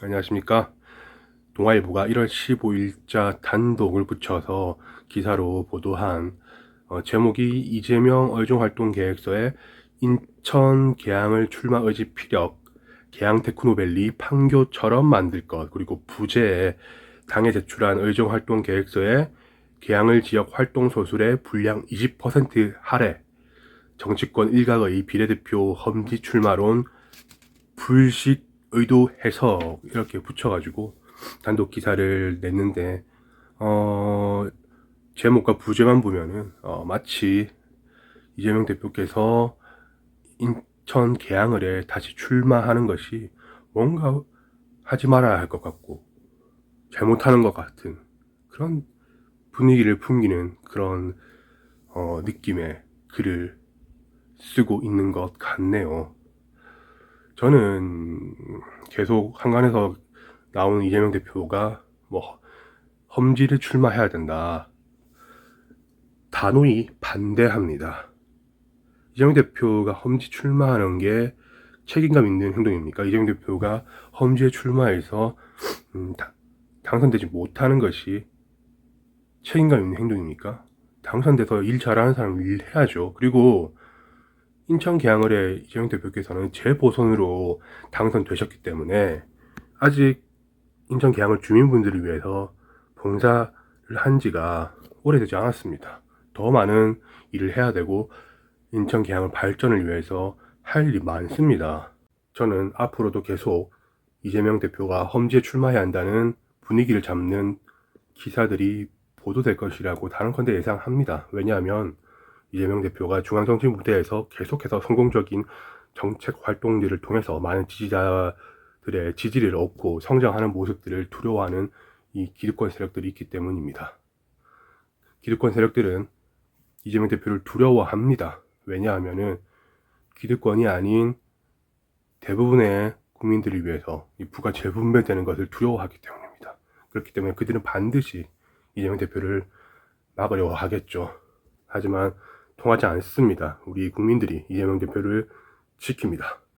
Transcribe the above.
안녕하십니까. 동아일보가 1월 15일자 단독을 붙여서 기사로 보도한 어, 제목이 이재명 얼종활동 계획서에 인천 계양을 출마 의지 피력, 계양 테크노밸리 판교처럼 만들 것, 그리고 부재에 당에 제출한 의정활동 계획서에 계양을 지역 활동 소술의 분량 20% 할애, 정치권 일각의 비례대표 험지 출마론 불식 의도 해석 이렇게 붙여가지고 단독 기사를 냈는데 어 제목과 부제만 보면은 어, 마치 이재명 대표께서 인천 계양을에 다시 출마하는 것이 뭔가 하지 말아야 할 것 같고 잘못하는 것 같은 그런 분위기를 풍기는 그런 어, 느낌의 글을 쓰고 있는 것 같네요. 저는 계속 한간에서 나오는 이재명 대표가 뭐 험지를 출마해야 된다. 단호히 반대합니다. 이재명 대표가 험지 출마하는 게 책임감 있는 행동입니까? 이재명 대표가 험지에 출마해서 음, 다- 당선되지 못하는 것이 책임감 있는 행동입니까? 당선돼서 일 잘하는 사람 일 해야죠. 그리고 인천 계양을에 이재명 대표께서는 재보선으로 당선되셨기 때문에 아직 인천 계양을 주민분들을 위해서 봉사를 한 지가 오래되지 않았습니다. 더 많은 일을 해야 되고 인천 계양을 발전을 위해서 할 일이 많습니다. 저는 앞으로도 계속 이재명 대표가 험지에 출마해야 한다는 분위기를 잡는 기사들이 보도될 것이라고 다른컨대 예상합니다. 왜냐하면 이재명 대표가 중앙정치 무대에서 계속해서 성공적인 정책 활동들을 통해서 많은 지지자들의 지지를 얻고 성장하는 모습들을 두려워하는 이 기득권 세력들이 있기 때문입니다. 기득권 세력들은 이재명 대표를 두려워합니다. 왜냐하면은 기득권이 아닌 대부분의 국민들을 위해서 이 부가 재분배되는 것을 두려워하기 때문입니다. 그렇기 때문에 그들은 반드시 이재명 대표를 막으려고 하겠죠. 하지만 통하지 않습니다. 우리 국민들이 이재명 대표를 지킵니다.